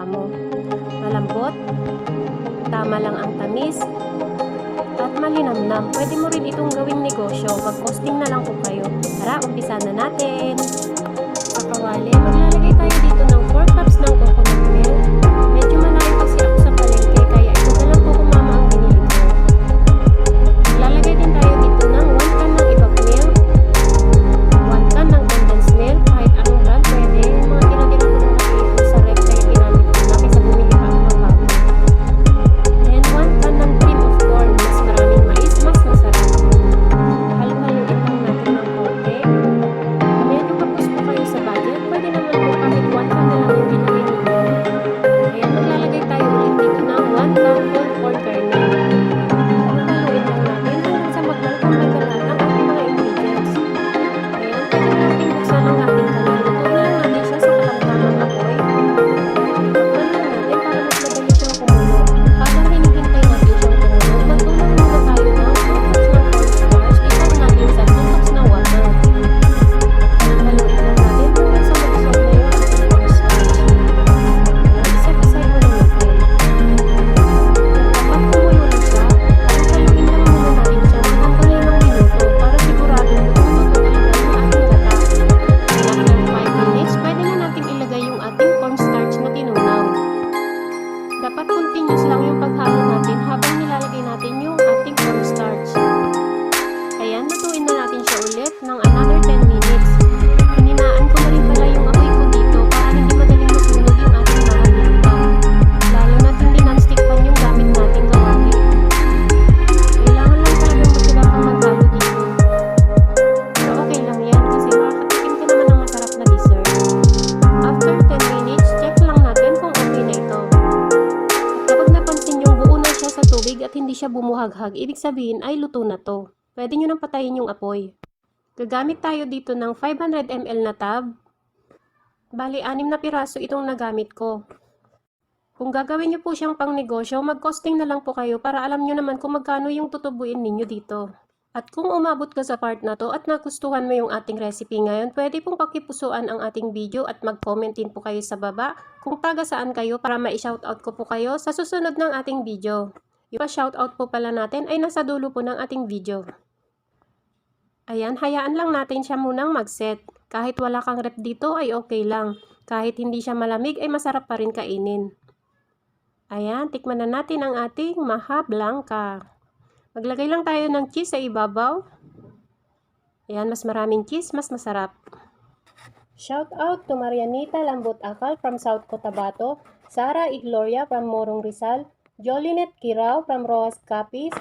mo. Malambot, tama lang ang tamis, at malinamnam. Pwede mo rin itong gawing negosyo. Mag-posting na lang po kayo. Tara, umpisa na natin. Tubig at hindi siya bumuhaghag, ibig sabihin ay luto na to. Pwede nyo nang patayin yung apoy. Gagamit tayo dito ng 500 ml na tab. Bali, anim na piraso itong nagamit ko. Kung gagawin nyo po siyang pang negosyo, mag-costing na lang po kayo para alam nyo naman kung magkano yung tutubuin ninyo dito. At kung umabot ka sa part na to at nagustuhan mo yung ating recipe ngayon, pwede pong pakipusuan ang ating video at mag-comment din po kayo sa baba kung taga saan kayo para ma-shoutout ko po kayo sa susunod ng ating video. Yung pa-shoutout po pala natin ay nasa dulo po ng ating video. Ayan, hayaan lang natin siya munang mag-set. Kahit wala kang rep dito ay okay lang. Kahit hindi siya malamig ay masarap pa rin kainin. Ayan, tikman na natin ang ating maha blanca. Maglagay lang tayo ng cheese sa ibabaw. Ayan, mas maraming cheese, mas masarap. Shout out to Marianita Lambot Akal from South Cotabato, Sara Igloria from Morong Rizal, Jolinet Kirau Pramroas Kapis